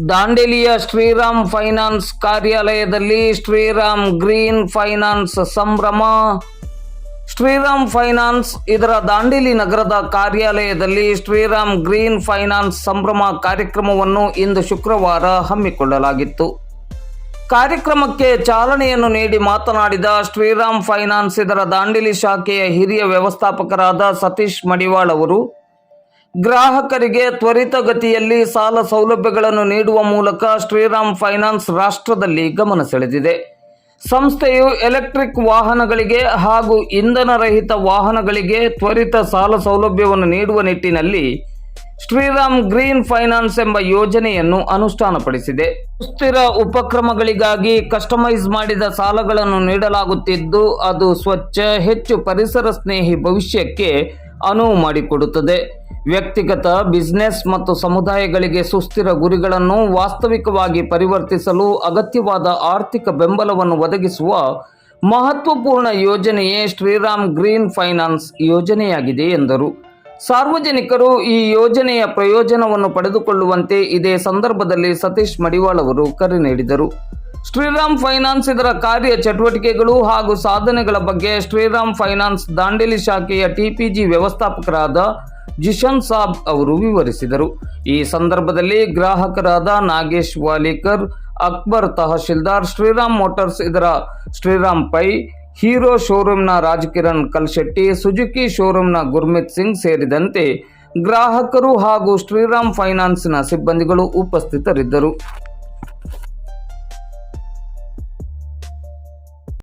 ದಾಂಡೇಲಿಯ Shriram finance ಕಾರ್ಯಾಲಯದಲ್ಲಿ Shriram green finance ಸಂಭ್ರಮ. Shriram finance ಇದರ ದಾಂಡೇಲಿ ನಗರದ ಕಾರ್ಯಾಲಯದಲ್ಲಿ ಶ್ರೀರಾಮ್ ಗ್ರೀನ್ ಫೈನಾನ್ಸ್ ಸಂಭ್ರಮ ಕಾರ್ಯಕ್ರಮವನ್ನು ಇಂದು ಶುಕ್ರವಾರ ಹಮ್ಮಿಕೊಳ್ಳಲಾಗಿತ್ತು. ಕಾರ್ಯಕ್ರಮಕ್ಕೆ ಚಾಲನೆಯನ್ನು ನೀಡಿ ಮಾತನಾಡಿದ ಶ್ರೀರಾಮ್ ಫೈನಾನ್ಸ್ ಇದರ ದಾಂಡೇಲಿ ಶಾಖೆಯ ಹಿರಿಯ ವ್ಯವಸ್ಥಾಪಕರಾದ ಸತೀಶ್ ಮಡಿವಾಳ್ ಅವರು ಗ್ರಾಹಕರಿಗೆ ತ್ವರಿತಗತಿಯಲ್ಲಿ ಸಾಲ ಸೌಲಭ್ಯಗಳನ್ನು ನೀಡುವ ಮೂಲಕ ಶ್ರೀರಾಮ್ ಫೈನಾನ್ಸ್ ರಾಷ್ಟ್ರದಲ್ಲಿ ಗಮನ ಸೆಳೆದಿದೆ. ಸಂಸ್ಥೆಯು ಎಲೆಕ್ಟ್ರಿಕ್ ವಾಹನಗಳಿಗೆ ಹಾಗೂ ಇಂಧನ ರಹಿತ ವಾಹನಗಳಿಗೆ ತ್ವರಿತ ಸಾಲ ಸೌಲಭ್ಯವನ್ನು ನೀಡುವ ನಿಟ್ಟಿನಲ್ಲಿ ಶ್ರೀರಾಮ್ ಗ್ರೀನ್ ಫೈನಾನ್ಸ್ ಎಂಬ ಯೋಜನೆಯನ್ನು ಅನುಷ್ಠಾನಪಡಿಸಿದೆ. ಸುಸ್ಥಿರ ಉಪಕ್ರಮಗಳಿಗಾಗಿ ಕಸ್ಟಮೈಸ್ ಮಾಡಿದ ಸಾಲಗಳನ್ನು ನೀಡಲಾಗುತ್ತಿದ್ದು, ಅದು ಸ್ವಚ್ಛ, ಹೆಚ್ಚು ಪರಿಸರ ಸ್ನೇಹಿ ಭವಿಷ್ಯಕ್ಕೆ ಅನುವು ಮಾಡಿಕೊಡುತ್ತದೆ. ವ್ಯಕ್ತಿಗತ ಬಿಸ್ನೆಸ್ ಮತ್ತು ಸಮುದಾಯಗಳಿಗೆ ಸುಸ್ಥಿರ ಗುರಿಗಳನ್ನು ವಾಸ್ತವಿಕವಾಗಿ ಪರಿವರ್ತಿಸಲು ಅಗತ್ಯವಾದ ಆರ್ಥಿಕ ಬೆಂಬಲವನ್ನು ಒದಗಿಸುವ ಮಹತ್ವಪೂರ್ಣ ಯೋಜನೆಯೇ ಶ್ರೀರಾಮ್ ಗ್ರೀನ್ ಫೈನಾನ್ಸ್ ಯೋಜನೆಯಾಗಿದೆ ಎಂದರು. ಸಾರ್ವಜನಿಕರು ಈ ಯೋಜನೆಯ ಪ್ರಯೋಜನವನ್ನು ಪಡೆದುಕೊಳ್ಳುವಂತೆ ಇದೇ ಸಂದರ್ಭದಲ್ಲಿ ಸತೀಶ್ ಮಡಿವಾಳ್ ಅವರು ಕರೆ ನೀಡಿದರು. ಶ್ರೀರಾಮ್ ಫೈನಾನ್ಸ್ ಇದರ ಕಾರ್ಯ ಚಟುವಟಿಕೆಗಳು ಹಾಗೂ ಸಾಧನೆಗಳ ಬಗ್ಗೆ ಶ್ರೀರಾಮ್ ಫೈನಾನ್ಸ್ ದಾಂಡೇಲಿ ಶಾಖೆಯ ಟಿಪಿಜಿ ವ್ಯವಸ್ಥಾಪಕರಾದ ಜಿಶನ್ ಸಾಬ್ ಅವರು ವಿವರಿಸಿದರು. ಈ ಸಂದರ್ಭದಲ್ಲಿ ಗ್ರಾಹಕರಾದ ನಾಗೇಶ್ ವಾಲಿಕರ್, ಅಕ್ಬರ್ ತಹಶೀಲ್ದಾರ್, ಶ್ರೀರಾಮ್ ಮೋಟರ್ಸ್ ಇದರ ಶ್ರೀರಾಮ್ ಪೈ, ಹೀರೋ ಶೋರೂಮ್ನ ರಾಜಕಿರಣ್ ಕಲ್ಶೆಟ್ಟಿ, ಸುಜುಕಿ ಶೋರೂಮ್ನ ಗುರ್ಮಿತ್ ಸಿಂಗ್ ಸೇರಿದಂತೆ ಗ್ರಾಹಕರು ಹಾಗೂ ಶ್ರೀರಾಮ್ ಫೈನಾನ್ಸ್ನ ಸಿಬ್ಬಂದಿಗಳು ಉಪಸ್ಥಿತರಿದ್ದರು.